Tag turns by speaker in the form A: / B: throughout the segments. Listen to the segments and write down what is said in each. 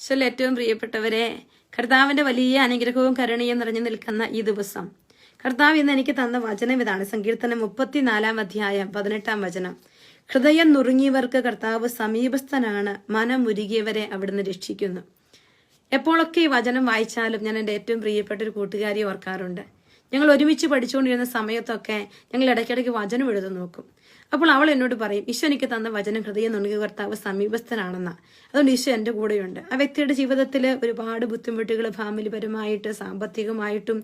A: ഈശോയിൽ ഏറ്റവും പ്രിയപ്പെട്ടവരെ കർത്താവിന്റെ വലിയ അനുഗ്രഹവും കരുണയും നിറഞ്ഞു നിൽക്കുന്ന ഈ ദിവസം. കർത്താവ് ഇന്ന് എനിക്ക് തന്ന വചനം ഇതാണ്. സങ്കീർത്തനം മുപ്പത്തിനാലാം അധ്യായം പതിനെട്ടാം വചനം. ഹൃദയം നുറുങ്ങിയവർക്ക് കർത്താവ് സമീപസ്ഥനാണ് മനം ഉരുകിയവരെ അവിടുന്ന് രക്ഷിക്കുന്നു. എപ്പോഴൊക്കെ ഈ വചനം വായിച്ചാലും ഞാൻ എന്റെ ഏറ്റവും പ്രിയപ്പെട്ട ഒരു കൂട്ടുകാരി ഓർക്കാറുണ്ട്. ഞങ്ങൾ ഒരുമിച്ച് പഠിച്ചുകൊണ്ടിരുന്ന സമയത്തൊക്കെ ഞങ്ങൾ ഇടയ്ക്കിടയ്ക്ക് വചനം എഴുതി നോക്കും. അപ്പോൾ അവൾ എന്നോട് പറയും ഈശോ എനിക്ക് തന്ന വചനം ഹൃദയം നുണുകിയ കർത്താവ് സമീപസ്ഥനാണെന്ന. അതുകൊണ്ട് ഈശോ എന്റെ കൂടെയുണ്ട്. ആ വ്യക്തിയുടെ ജീവിതത്തിൽ ഒരുപാട് ബുദ്ധിമുട്ടുകൾ ഫാമിലിപരമായിട്ട് സാമ്പത്തികമായിട്ടും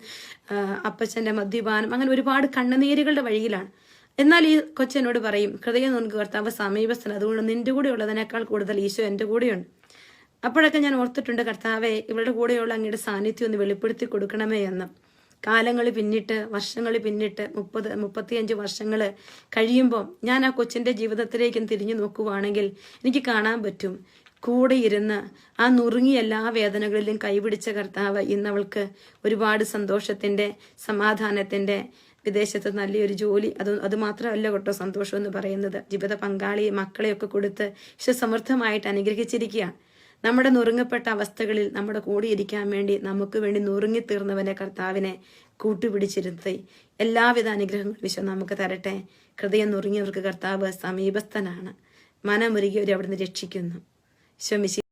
A: അപ്പച്ചന്റെ മദ്യപാനം അങ്ങനെ ഒരുപാട് കണ്ണുനീരുകളുടെ വഴിയിലാണ്. എന്നാൽ ഈ കൊച്ചെന്നോട് പറയും ഹൃദയം നുണുകിയ കർത്താവ് സമീപസ്ഥൻ അതുകൊണ്ട് നിന്റെ കൂടെ ഉള്ളതിനേക്കാൾ കൂടുതൽ ഈശോ എന്റെ കൂടെയുണ്ട്. അപ്പോഴൊക്കെ ഞാൻ ഓർത്തിട്ടുണ്ട് കർത്താവെ ഇവളുടെ കൂടെയുള്ള അങ്ങയുടെ സാന്നിധ്യം ഒന്ന് വെളിപ്പെടുത്തി കൊടുക്കണമേ എന്ന്. കാലങ്ങൾ പിന്നിട്ട് വർഷങ്ങൾ പിന്നിട്ട് മുപ്പത് മുപ്പത്തിയഞ്ച് വർഷങ്ങൾ കഴിയുമ്പോൾ ഞാൻ ആ കൊച്ചിന്റെ ജീവിതത്തിലേക്കും തിരിഞ്ഞു നോക്കുവാണെങ്കിൽ എനിക്ക് കാണാൻ പറ്റും. കൂടെ ഇരുന്ന് ആ നുറുങ്ങിയ എല്ലാ വേദനകളിലും കൈപിടിച്ച കർത്താവ് ഇന്ന് അവൾക്ക് ഒരുപാട് സന്തോഷത്തിന്റെ സമാധാനത്തിന്റെ വിദേശത്ത് നല്ലൊരു ജോലി അത് അത് മാത്രമല്ല കേട്ടോ സന്തോഷം എന്ന് പറയുന്നത്. ജീവിത പങ്കാളിയെ മക്കളെയൊക്കെ കൊടുത്ത് ഇഷ്ട സമൃദ്ധമായിട്ട് അനുഗ്രഹിച്ചിരിക്കുകയാണ്. നമ്മുടെ നുറുങ്ങപ്പെട്ട അവസ്ഥകളിൽ നമ്മുടെ കൂടിയിരിക്കാൻ വേണ്ടി നമുക്ക് വേണ്ടി നുറുങ്ങിത്തീർന്നവന്റെ കർത്താവിനെ കൂട്ടുപിടിച്ചിരുത്തി. എല്ലാവിധ അനുഗ്രഹങ്ങളും വിശ്വം നമുക്ക് തരട്ടെ. ഹൃദയം നുറുങ്ങിയവർക്ക് കർത്താവ് സമീപസ്ഥനാണ്. മനമുരുകിയവരെ അവിടുന്ന് രക്ഷിക്കുന്നു. വിശ്വമിശി